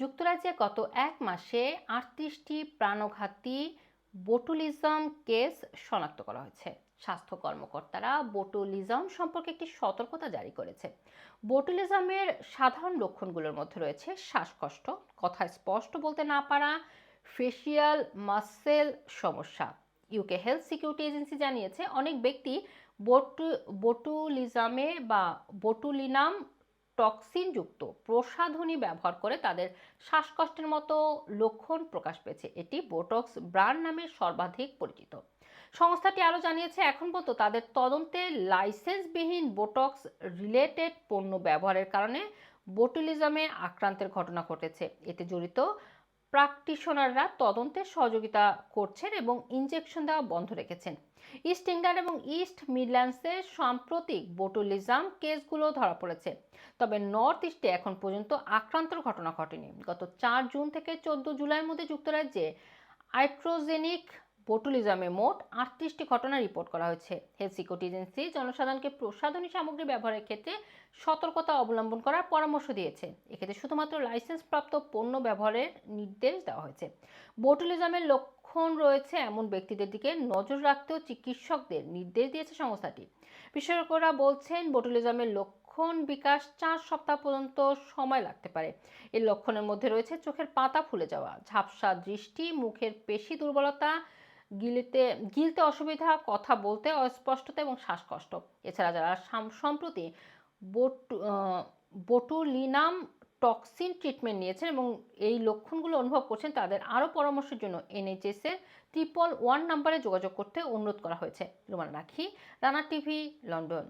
যুক্তরাজ্যে গত এক মাসে আটত্রিশটি প্রাণঘাতী বোটুলিজম কেস শনাক্ত করা হয়েছে। স্বাস্থ্য কর্মকর্তারা বোটুলিজম সম্পর্কে একটি সতর্কতা জারি করেছে। বোটুলিজমের সাধারণ লক্ষণগুলোর মধ্যে রয়েছে শ্বাসকষ্ট, কথা স্পষ্ট বলতে না পারা ফেসিয়াল মাসেল সমস্যা। ইউকে হেলথ সিকিউরিটি এজেন্সি জানিয়েছে, অনেক ব্যক্তি বোটু, বোটুলিজমে বা বোটুলিনাম টক্সিনযুক্ত প্রসাধনী ব্যবহার করে তাদের শ্বাসকষ্টের মতো লক্ষণ প্রকাশ পেয়েছে। এটি বোটক্স ব্র্যান্ড নামে সর্বাধিক পরিচিত। সংস্থাটি আরও জানিয়েছে, এখন পর্যন্ত তাদের তদন্তে লাইসেন্সবিহীন বোটক্স রিলেটেড পণ্য ব্যবহারের কারণে বোটুলিজমে আক্রান্তের ঘটনা ঘটেছে। এতে জড়িত প্র্যাকটিশনাররা তদন্তে সহযোগিতা করছেন এবং ইনজেকশন দেওয়া বন্ধ রেখেছেন। ইস্ট ইংল্যান্ড এবং ইস্ট মিডল্যান্ডসে সাম্প্রতিক বোটুলিজম কেসগুলো ধরা পড়েছে। তবে নর্থ ইস্টে এখন পর্যন্ত আক্রান্তর ঘটনা ঘটেনি। গত চার জুন থেকে চোদ্দ জুলাইয়ের মধ্যে যুক্তরাজ্যে আইট্রোজেনিক বোটুলিজমে মোট আটত্রিশটি ঘটনা রিপোর্ট করা হয়েছে। হেলথ সিকিউরিটি এজেন্সি জনসাধারণকে প্রসাধনী সামগ্রী ব্যবহারের ক্ষেত্রে সতর্কতা অবলম্বন করার পরামর্শ দিয়েছে। এক্ষেত্রে শুধুমাত্র লাইসেন্সপ্রাপ্ত পণ্য ব্যবহারের নির্দেশ দেওয়া হয়েছে। বোটুলিজমের লক্ষণ রয়েছে এমন ব্যক্তিদের দিকে নজর রাখতেও চিকিৎসকদের নির্দেশ দিয়েছে সংস্থাটি। বিশেষজ্ঞরা বলছেন বোটুলিজমের লক্ষণ বিকাশ চার সপ্তাহ পর্যন্ত সময় লাগতে পারে। এর লক্ষণের মধ্যে রয়েছে চোখের পাতা ফুলে যাওয়া, ঝাপসা দৃষ্টি, মুখের পেশি দুর্বলতা গিলতে গিলতে অসুবিধা, কথা বলতে অস্পষ্টতা এবং শ্বাসকষ্ট। এছাড়া যারা সাম- সম্প্রতি বোট বোটুলিনাম টক্সিন ট্রিটমেন্ট নিয়েছেন এবং এই লক্ষণগুলো অনুভব করছেন, তাদের আরও পরামর্শের জন্য এনএইচএসের ট্রিপল ওয়ান নাম্বারে যোগাযোগ করতে অনুরোধ করা হয়েছে। রুমানা রাখি, রানা টিভি, লন্ডন।